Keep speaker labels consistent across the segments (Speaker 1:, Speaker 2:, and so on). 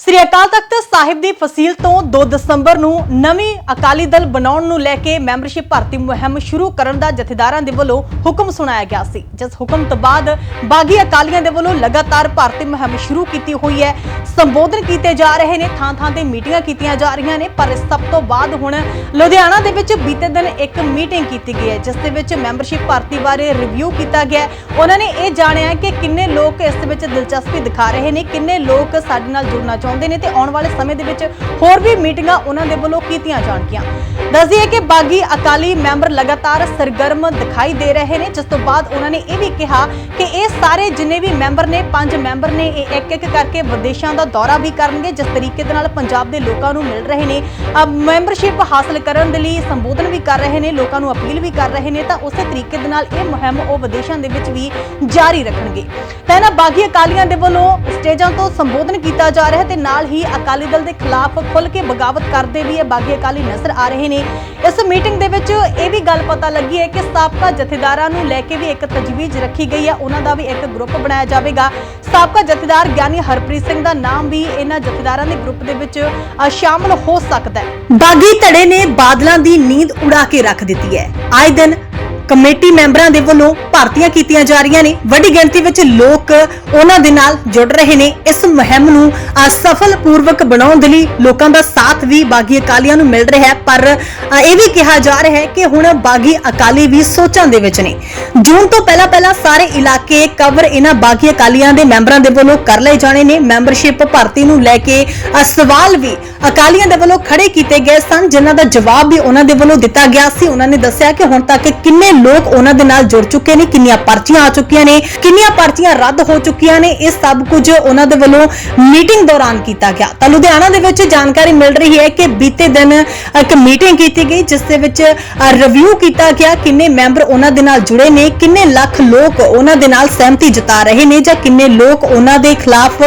Speaker 1: ਸ੍ਰੀ ਅਕਾਲ ਤਖਤ ਸਾਹਿਬ ਦੀ ਫਸੀਲ ਤੋਂ 2 ਦਸੰਬਰ ਨੂੰ ਨਵੀਂ ਅਕਾਲੀ ਦਲ ਬਣਾਉਣ ਨੂੰ ਲੈ ਕੇ ਮੈਂਬਰਸ਼ਿਪ ਭਰਤੀ ਮੁਹਿੰਮ ਸ਼ੁਰੂ ਕਰਨ ਦਾ ਜਥੇਦਾਰਾਂ ਦੇ ਵੱਲੋਂ ਹੁਕਮ ਸੁਣਾਇਆ ਗਿਆ ਸੀ। ਜਿਸ ਹੁਕਮ ਤੋਂ ਬਾਅਦ ਬਾਗੀ ਅਕਾਲੀਆਂ ਦੇ ਵੱਲੋਂ ਲਗਾਤਾਰ ਭਰਤੀ ਮੁਹਿੰਮ ਸ਼ੁਰੂ ਕੀਤੀ ਹੋਈ ਹੈ। ਸੰਬੋਧਨ ਕੀਤੇ ਜਾ ਰਹੇ ਨੇ, ਥਾਂ-ਥਾਂ ਤੇ ਮੀਟਿੰਗਾਂ ਕੀਤੀਆਂ ਜਾ ਰਹੀਆਂ ਨੇ, ਪਰ ਇਸ ਸਭ ਤੋਂ ਬਾਅਦ ਹੁਣ ਲੁਧਿਆਣਾ ਦੇ ਵਿੱਚ ਬੀਤੇ ਦਿਨ ਇੱਕ ਮੀਟਿੰਗ ਕੀਤੀ ਗਈ ਹੈ, ਜਿਸ ਦੇ ਵਿੱਚ ਮੈਂਬਰਸ਼ਿਪ ਭਰਤੀ ਬਾਰੇ ਰਿਵਿਊ ਕੀਤਾ ਗਿਆ ਉਹਨਾਂ ਨੇ ਇਹ ਜਾਣਿਆ ਕਿ ਕਿੰਨੇ ਲੋਕ ਇਸ ਵਿੱਚ ਦਿਲਚਸਪੀ ਦਿਖਾ ਰਹੇ ਨੇ, ਕਿੰਨੇ ਲੋਕ ਸਾਡੇ ਨਾਲ ਜੁੜਨਾ ਚਾਹੁੰਦੇ ਨੇ ਤੇ ਆਉਣ ਵਾਲੇ ਸਮੇਂ ਦੇ ਵਿੱਚ ਹੋਰ ਵੀ ਮੀਟਿੰਗਾਂ ਉਹਨਾਂ ਦੇ ਵੱਲੋਂ ਕੀਤੀਆਂ ਜਾਣਗੀਆਂ। ਦੱਸਦੀ ਹੈ ਕਿ ਬਾਗੀ ਅਕਾਲੀ ਮੈਂਬਰ ਲਗਾਤਾਰ ਸਰਗਰਮ ਦਿਖਾਈ ਦੇ ਰਹੇ ਨੇ, ਜਿਸ ਤੋਂ ਬਾਅਦ ਉਹਨਾਂ ਨੇ ਇਹ ਵੀ ਕਿਹਾ ਕਿ ਇਹ ਸਾਰੇ ਜਿੰਨੇ ਵੀ ਮੈਂਬਰ ਨੇ, ਪੰਜ ਮੈਂਬਰ ਨੇ, ਇਹ ਇੱਕ ਇੱਕ ਕਰਕੇ ਵਿਦੇਸ਼ਾਂ ਦਾ ਦੌਰਾ ਵੀ ਕਰਨਗੇ, ਜਿਸ ਤਰੀਕੇ ਦੇ ਨਾਲ ਪੰਜਾਬ ਦੇ ਲੋਕਾਂ ਨੂੰ ਮਿਲ ਰਹੇ ਨੇ। ਮੈਂਬਰਸ਼ਿਪ ਹਾਸਲ ਕਰਨ ਦੇ ਲਈ ਸੰਬੋਧਨ ਵੀ ਕਰ ਰਹੇ ਨੇ, ਲੋਕਾਂ ਨੂੰ ਅਪੀਲ ਵੀ ਕਰ ਰਹੇ ਨੇ, ਤਾਂ ਉਸੇ ਤਰੀਕੇ ਦੇ ਨਾਲ ਇਹ ਮੁਹਿੰਮ ਉਹ ਵਿਦੇਸ਼ਾਂ ਦੇ ਵਿੱਚ ਵੀ ਜਾਰੀ ਰੱਖਣਗੇ। ਤਾਂ ਇਹਨਾਂ ਬਾਗੀ ਅਕਾਲੀਆਂ ਦੇ ਵੱਲੋਂ ਸਟੇਜਾਂ ਤੋਂ ਸੰਬੋਧਨ ਕੀਤਾ ਜਾ ਰਿਹਾ ਹੈ ਤੇ ਨਾਲ ਹੀ ਅਕਾਲੀ ਦਲ ਦੇ ਖਿਲਾਫ ਖੁੱਲ ਕੇ ਬਗਾਵਤ ਕਰਦੇ ਵੀ ਇਹ ਬਾਗੀ ਅਕਾਲੀ ਨਜ਼ਰ ਆ ਰਹੇ ਨੇ। ਇਸ ਮੀਟਿੰਗ ਦੇ ਵਿੱਚ ਇਹ ਵੀ ਗੱਲ ਪਤਾ ਲੱਗੀ ਹੈ ਕਿ ਸਾਬਕਾ ਜਥੇਦਾਰਾਂ ਨੂੰ ਲੈ ਕੇ ਵੀ ਇੱਕ ਤਜਵੀਜ਼ ਰੱਖੀ ਗਈ ਹੈ। ਉਹਨਾਂ ਦਾ ਵੀ ਇੱਕ ਗਰੁੱਪ ਬਣਾਇਆ ਜਾਵੇਗਾ। ਸਾਬਕਾ ਜਥੇਦਾਰ ਗਿਆਨੀ ਹਰਪ੍ਰੀਤ ਸਿੰਘ ਦਾ ਨਾਮ ਵੀ ਇਹਨਾਂ ਜਥੇਦਾਰਾਂ ਦੇ ਗਰੁੱਪ ਦੇ ਵਿੱਚ ਅ, ਸ਼ਾਮਲ ਹੋ ਸਕਦਾ ਹੈ। ਬਾਗੀ ਧੜੇ ਨੇ ਬਾਦਲਾਂ ਦੀ ਨੀਂਦ ਉਡਾ ਕੇ ਰੱਖ ਦਿੱਤੀ ਹੈ। ਆਏ ਦਿਨ ਕਮੇਟੀ ਮੈਂਬਰਾਂ ਦੇ ਵੱਲੋਂ ਭਰਤੀਆਂ ਕੀਤੀਆਂ ਜਾ ਰਹੀਆਂ ਨੇ। ਵੱਡੀ ਗਿਣਤੀ ਵਿੱਚ ਲੋਕ ਉਹਨਾਂ ਦੇ ਨਾਲ ਜੁੜ ਰਹੇ ਨੇ। ਇਸ ਮੁਹਿੰਮ ਨੂੰ ਅ, ਸਫਲਪੂਰਵਕ ਬਣਾਉਣ ਦੇ ਲਈ ਲੋਕਾਂ ਦਾ ਸਾਥ ਵੀ ਬਾਗੀ ਅਕਾਲੀਆਂ ਨੂੰ ਮਿਲ ਰਿਹਾ ਹੈ। ਪਰ ਇਹ ਵੀ ਕਿਹਾ ਜਾ ਰਿਹਾ ਹੈ ਕਿ ਹੁਣ ਬਾਗੀ ਅਕਾਲੀ ਵੀ ਸੋਚਾਂ ਦੇ ਵਿੱਚ ਨੇ। ਜੂਨ ਤੋਂ ਪਹਿਲਾਂ ਪਹਿਲਾਂ ਸਾਰੇ ਇਲਾਕੇ ਕਵਰ ਇਹਨਾਂ ਬਾਗੀ ਅਕਾਲੀਆਂ ਦੇ ਮੈਂਬਰਾਂ ਦੇ ਵੱਲੋਂ ਕਰ ਲਏ ਜਾਣੇ ਨੇ। ਮੈਂਬਰਸ਼ਿਪ ਭਰਤੀ ਨੂੰ ਲੈ ਕੇ ਸਵਾਲ ਵੀ ਅਕਾਲੀਆਂ ਦੇ ਵੱਲੋਂ ਖੜੇ ਕੀਤੇ ਗਏ ਸਨ। ਜਿਨ੍ਹਾਂ ਦਾ ਜਵਾਬ ਵੀ ਉਹਨਾਂ ਦੇ ਵੱਲੋਂ ਦਿੱਤਾ ਗਿਆ ਸੀ। ਉਹਨਾਂ ਨੇ ਦੱਸਿਆ ਕਿ ਹੁਣ ਤੱਕ ਕਿੰਨੇ ਲੋਕ ਉਹਨਾਂ ਦੇ ਨਾਲ ਜੁੜ ਚੁੱਕੇ ਨੇ, ਕਿੰਨੀਆਂ ਪਰਚੀਆਂ ਆ ਚੁੱਕੀਆਂ ਨੇ, ਕਿੰਨੀਆਂ ਪਰਚੀਆਂ ਰੱਦ ਹੋ ਚੁੱਕੀਆਂ ਨੇ, ਇਹ ਸਭ ਕੁਝ ਉਹਨਾਂ ਦੇ ਵੱਲੋਂ ਮੀਟਿੰਗ ਦੌਰਾਨ ਕੀਤਾ ਗਿਆ। ਤਾਂ ਲੁਧਿਆਣਾ ਦੇ ਵਿੱਚ ਜਾਣਕਾਰੀ ਮਿਲ ਰਹੀ ਹੈ ਕਿ ਬੀਤੇ ਦਿਨ ਇੱਕ ਮੀਟਿੰਗ ਕੀਤੀ ਗਈ, ਜਿਸ ਦੇ ਵਿੱਚ ਰਿਵਿਊ ਕੀਤਾ ਗਿਆ ਕਿੰਨੇ ਮੈਂਬਰ ਉਹਨਾਂ ਦੇ ਨਾਲ ਜੁੜੇ ਨੇ, ਕਿੰਨੇ ਲੱਖ ਲੋਕ ਉਹਨਾਂ ਦੇ ਨਾਲ ਸਹਿਮਤੀ ਜਤਾ ਰਹੇ ਨੇ ਜਾਂ ਕਿੰਨੇ ਲੋਕ ਉਹਨਾਂ ਦੇ ਖਿਲਾਫ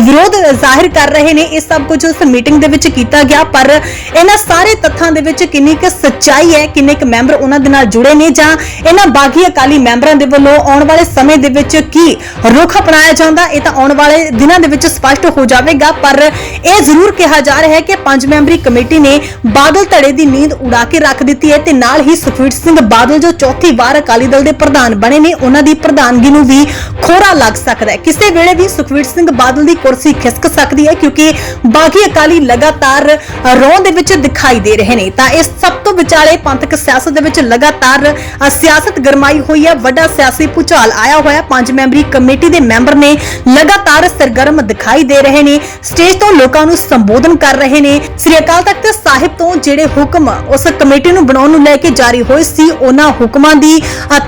Speaker 1: ਵਿਰੋਧ ਜ਼ਾਹਿਰ ਕਰ ਰਹੇ ਨੇ, ਇਹ ਸਭ ਕੁਝ ਉਸ ਮੀਟਿੰਗ ਦੇ ਵਿੱਚ ਕੀਤਾ ਗਿਆ। ਪਰ ਇਹਨਾਂ ਸਾਰੇ ਤੱਥਾਂ ਦੇ ਵਿੱਚ ਕਿੰਨੀ ਕੁ ਸੱਚਾਈ ਹੈ, ਕਿੰਨੇ ਕੁ ਮੈਂਬਰ ਉਹਨਾਂ ਦੇ ਨਾਲ ਜੁੜੇ ਨੇ ਜਾਂ ਇਹਨਾਂ ਬਾਗੀ ਅਕਾਲੀ ਮੈਂਬਰਾਂ ਦੇ ਵੱਲੋਂ ਆਉਣ ਵਾਲੇ ਸਮੇਂ ਦੇ ਵਿੱਚ ਕੀ ਰੁਖ ਅਪਣਾਇਆ ਜਾਂਦਾ, ਇਹ ਤਾਂ ਆਉਣ ਵਾਲੇ ਦਿਨਾਂ ਦੇ ਵਿੱਚ ਸਪਸ਼ਟ ਹੋ ਜਾਵੇਗਾ, ਪਰ ਇਹ ਜ਼ਰੂਰ ਕਿਹਾ ਜਾ ਰਿਹਾ ਹੈ ਕਿ ਪੰਜ ਮੈਂਬਰੀ ਕਮੇਟੀ ਨੇ ਬਾਦਲ ਧੜੇ ਦੀ ਨੀਂਦ ਉਡਾ ਕੇ ਰੱਖ ਦਿੱਤੀ ਹੈ ਤੇ ਨਾਲ ਹੀ ਸੁਖਵੀਰ ਸਿੰਘ ਬਾਦਲ ਜੋ ਚੌਥੀ ਵਾਰ ਅਕਾਲੀ ਦਲ ਦੇ ਪ੍ਰਧਾਨ ਬਣੇ ਨੇ, ਉਹਨਾਂ ਦੀ ਪ੍ਰਧਾਨਗੀ ਨੂੰ ਵੀ ਖੋਰਾ ਲੱਗ ਸਕਦਾ ਹੈ। ਕਿਸੇ ਵੇਲੇ ਵੀ ਸੁਖਵੀਰ ਸਿੰਘ ਬਾਦਲ ਦੀ ਕੁਰਸੀ ਖਿਸਕ ਸਕਦੀ ਹੈ ਕਿਉਂਕਿ ਬਾਗੀ ਅਕਾਲੀ ਲਗਾਤਾਰ ਰੋਹ ਦੇ ਵਿੱਚ ਦਿਖਾਈ ਦੇ ਰਹੇ ਨੇ। ਤਾਂ ਇਸ ਸਭ ਤੋਂ ਵਿਚਾਲੇ ਪੰਥਕ ਸਿਆਸਤ ਦੇ ਵਿੱਚ ਲਗਾਤਾਰ ਸਿਆਸਤ ਗਰਮਾਈ ਹੋਈ ਹੈ, ਵੱਡਾ ਸਿਆਸੀ ਭੁਚਾਲ ਆਇਆ ਹੋਇਆ ਪੰਜ ਮੈਂਬਰੀ ਕਮੇਟੀ ਦੇ ਮੈਂਬਰ ਨੇ ਲਗਾਤਾਰ ਸਰਗਰਮ ਦਿਖਾਈ ਦੇ ਰਹੇ ਨੇ, ਸਟੇਜ ਤੋਂ ਲੋਕਾਂ ਨੂੰ ਸੰਬੋਧਨ ਕਰ ਰਹੇ ਨੇ। ਸ੍ਰੀ ਅਕਾਲ ਤਖਤ ਸਾਹਿਬ ਤੋਂ ਜਿਹੜੇ ਹੁਕਮ ਉਸ ਕਮੇਟੀ ਨੂੰ ਬਣਾਉਣ ਨੂੰ ਲੈ ਕੇ ਜਾਰੀ ਹੋਏ ਸੀ, ਉਹਨਾਂ ਹੁਕਮਾਂ ਦੀ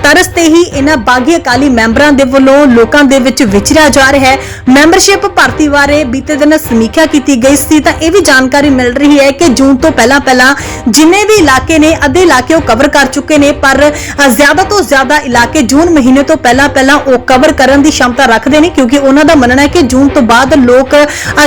Speaker 1: ਤਰਸ ਤੇ ਹੀ ਇਹਨਾਂ ਬਾਗੀ ਅਕਾਲੀ ਮੈਂਬਰਾਂ ਦੇ ਵੱਲੋਂ ਲੋਕਾਂ ਦੇ ਵਿੱਚ ਵਿਚਰਿਆ ਜਾ ਰਿਹਾ ਹੈ। ਮੈਂਬਰਸ਼ਿਪ ਭਰਤੀ ਬਾਰੇ ਬੀਤੇ ਦਿਨ ਸਮੀਖਿਆ ਕੀਤੀ ਗਈ ਸੀ, ਤਾਂ ਇਹ ਵੀ ਜਾਣਕਾਰੀ ਮਿਲ ਰਹੀ ਹੈ ਕਿ ਜੂਨ ਤੋਂ ਪਹਿਲਾਂ ਪਹਿਲਾਂ ਜਿੰਨੇ ਵੀ ਇਲਾਕੇ ਨੇ, ਅੱਧੇ ਇਲਾਕੇ ਉਹ ਕਵਰ ਕਰ ਚੁੱਕੇ ਨੇ, ਪਰ ਜ਼ਿਆਦਾ ਤੋਂ ਜ਼ਿਆਦਾ ਇਲਾਕੇ ਜੂਨ ਮਹੀਨੇ ਤੋਂ ਪਹਿਲਾਂ ਪਹਿਲਾਂ ਉਹ ਕਵਰ ਕਰਨ ਦੀ ਸ਼ਮਤਾ ਰੱਖਦੇ ਨੇ, ਕਿਉਂਕਿ ਉਹਨਾਂ ਦਾ ਮੰਨਣਾ ਹੈ ਕਿ ਜੂਨ ਤੋਂ ਬਾਅਦ ਲੋਕ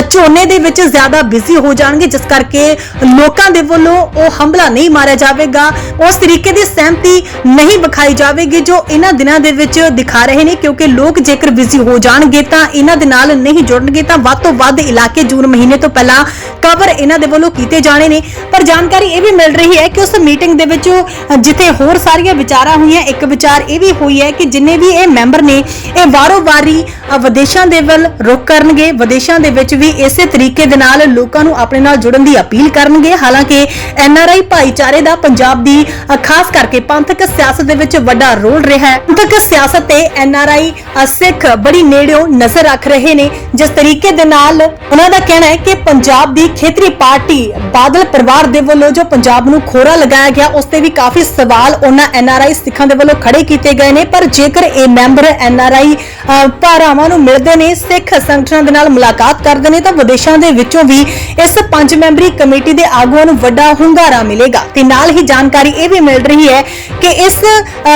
Speaker 1: ਝੋਨੇ ਦੇ ਵਿੱਚ ਜ਼ਿਆਦਾ ਬਿਜ਼ੀ ਹੋ ਜਾਣਗੇ, ਜਿਸ ਕਰਕੇ ਲੋਕਾਂ ਦੇ ਵੱਲੋਂ ਉਹ ਹਮਲਾ ਨਹੀਂ ਮਾਰਿਆ ਜਾਵੇਗਾ। ਉਸ ਤਰੀਕੇ ਦੀ ਸਹਿਮਤੀ ਨਹੀਂ ਵਿਖਾਈ ਜਾਵੇਗੀ, ਜੋ ਇਹਨਾਂ ਦਿਨਾਂ ਦੇ ਵਿੱਚ ਦਿਖਾ ਰਹੇ ਨੇ, ਕਿਉਂਕਿ ਲੋਕ ਜੇਕਰ ਬਿਜ਼ੀ ਹੋ ਜਾਣਗੇ ਤਾਂ ਇਹਨਾਂ ਦੇ ਨਾਲ ਨਹੀਂ ਜੁੜਨਗੇ, ਤਾਂ ਵੱਧ ਤੋਂ ਵੱਧ ਇਲਾਕੇ ਜੂਨ ਮਹੀਨੇ ਤੋਂ ਪਹਿਲਾਂ ਕਵਰ ਇਹਨਾਂ ਦੇ ਵੱਲੋਂ ਕੀਤੇ ਜਾਣੇ ਨੇ। ਪਰ ਜਾਣਕਾਰੀ ਇਹ ਵੀ ਮਿਲ ਰਹੀ ਹੈ ਕਿ ਉਸ ਮੀਟਿੰਗ ਦੇ ਵਿੱਚ ਜਿੱਥੇ ਹੋਰ ਸਾਰੀਆਂ ਵਿਚਾਰਾਂ ਹੋਈਆਂ, ਇੱਕ ਵਿਚਾਰ ਇਹ ਵੀ ਹੋਈ ਹੈ ਕਿ ਜਿੰਨੇ ਵੀ ਇਹ ਮੈਂਬਰ ਨੇ, ਇਹ ਵਾਰੋ-ਵਾਰੀ ਵਿਦੇਸ਼ਾਂ ਦੇ ਵੱਲ ਰੁਖ ਕਰਨਗੇ, ਵਿਦੇਸ਼ਾਂ ਦੇ ਵਿੱਚ ਵੀ ਇਸੇ ਤਰੀਕੇ ਦੇ ਨਾਲ ਲੋਕਾਂ ਨੂੰ ਆਪਣੇ ਨਾਲ ਜੁੜਨ ਦੀ ਅਪੀਲ ਕਰਨਗੇ। ਹਾਲਾਂਕਿ ਐਨਆਰਆਈ ਭਾਈਚਾਰੇ ਦਾ ਪੰਜਾਬ ਦੀ ਖਾਸ ਕਰਕੇ ਪੰਥਕ ਸਿਆਸਤ ਦੇ ਵਿੱਚ ਵੱਡਾ ਰੋਲ ਰਿਹਾ ਹੈ। ਪੰਥਕ ਸਿਆਸਤ ਤੇ ਐਨਆਰਆਈ ਸਿੱਖ ਬੜੀ ਨੇੜਿਓਂ ਨਜ਼ਰ ਰੱਖ ਰਹੇ ਨੇ। ਜਿਸ ਤਰੀਕੇ ਦੇ ਨਾਲ ਉਹਨਾਂ ਦਾ ਕਹਿਣਾ ਹੈ ਕਿ ਪੰਜਾਬ ਦੀ ਖੇਤਰੀ ਪਾਰਟੀ ਬਾਦਲ ਪਰਿਵਾਰ ਦੇ ਵੱਲੋਂ ਜੋ ਪੰਜਾਬ ਨੂੰ ਖੋਰਾ ਲਗਾਇਆ ਗਿਆ, ਉਸ ਤੇ ਵੀ ਕਾਫੀ ਸਵਾਲ ਉਹਨਾਂ ਐਨ ਐਨਆਰਆਈ ਸਿੱਖਾਂ ਦੇ ਵੱਲੋਂ ਖੜੇ ਕੀਤੇ ਗਏ ਨੇ, ਪਰ ਜੇਕਰ ਇਹ ਮੈਂਬਰ ਐਨਆਰਆਈ ਭਰਾਵਾਂ ਨੂੰ ਮਿਲਦੇ ਨੇ, ਸਿੱਖ ਸੰਗਠਨਾਂ ਦੇ ਨਾਲ ਮੁਲਾਕਾਤ ਕਰਦੇ ਨੇ, ਤਾਂ ਵਿਦੇਸ਼ਾਂ ਦੇ ਵਿੱਚੋਂ ਵੀ ਇਸ ਪੰਜ ਮੈਂਬਰੀ ਕਮੇਟੀ ਦੇ ਆਗੂਆਂ ਨੂੰ ਵੱਡਾ ਹੁੰਗਾਰਾ ਮਿਲੇਗਾ। ਤੇ ਨਾਲ ਹੀ ਜਾਣਕਾਰੀ ਇਹ ਵੀ ਮਿਲ ਰਹੀ ਹੈ ਕਿ ਇਸ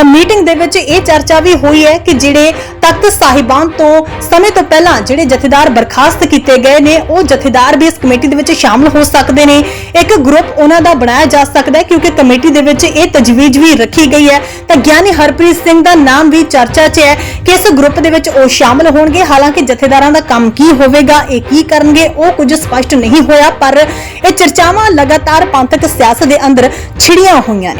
Speaker 1: ਮੀਟਿੰਗ ਦੇ ਵਿੱਚ ਇਹ ਚਰਚਾ ਵੀ ਹੋਈ ਹੈ ਕਿ ਜਿਹੜੇ ਤਖਤ ਸਾਹਿਬਾਨ ਤੋਂ ਸਮੇਂ ਤੋਂ ਪਹਿਲਾਂ ਜਿਹੜੇ ਜਥੇਦਾਰ ਬਰਖਾਸਤ ਕੀਤੇ ਗਏ ਨੇ, ਉਹ ਜਥੇਦਾਰ ਵੀ ਇਸ ਕਮੇਟੀ ਦੇ ਵਿੱਚ ਸ਼ਾਮਲ ਹੋ ਸਕਦੇ ਨੇ। ਇੱਕ ਗਰੁੱਪ ਉਹਨਾਂ ਦਾ ਬਣਾਇਆ ਜਾ ਸਕਦਾ ਹੈ, ਕਿਉਂਕਿ ਕਮੇਟੀ ਦੇ ਵਿੱਚ ਇਹ ਤਜਵੀਜ਼ ਵੀ ਰੱਖੀ ਗਈ ਹੈ। ਤਾਂ ਗਿਆਨੀ ਹਰਪ੍ਰੀਤ ਸਿੰਘ ਦਾ ਨਾਮ ਵੀ ਚਰਚਾ 'ਚ ਹੈ ਕਿ ਇਸ ਗਰੁੱਪ ਦੇ ਵਿੱਚ ਉਹ ਸ਼ਾਮਲ ਹੋਣਗੇ। ਹਾਲਾਂਕਿ ਜਥੇਦਾਰਾਂ ਦਾ ਕੰਮ ਕੀ ਹੋਵੇਗਾ, ਇਹ ਕੀ ਕਰਨਗੇ, ਉਹ ਕੁਝ ਸਪਸ਼ਟ ਨਹੀਂ ਹੋਇਆ, ਪਰ ਇਹ ਚਰਚਾਵਾਂ ਲਗਾਤਾਰ ਪੰਥਕ ਸਿਆਸਤ ਦੇ ਅੰਦਰ ਛਿੜੀਆਂ ਹੋਈਆਂ ਨੇ।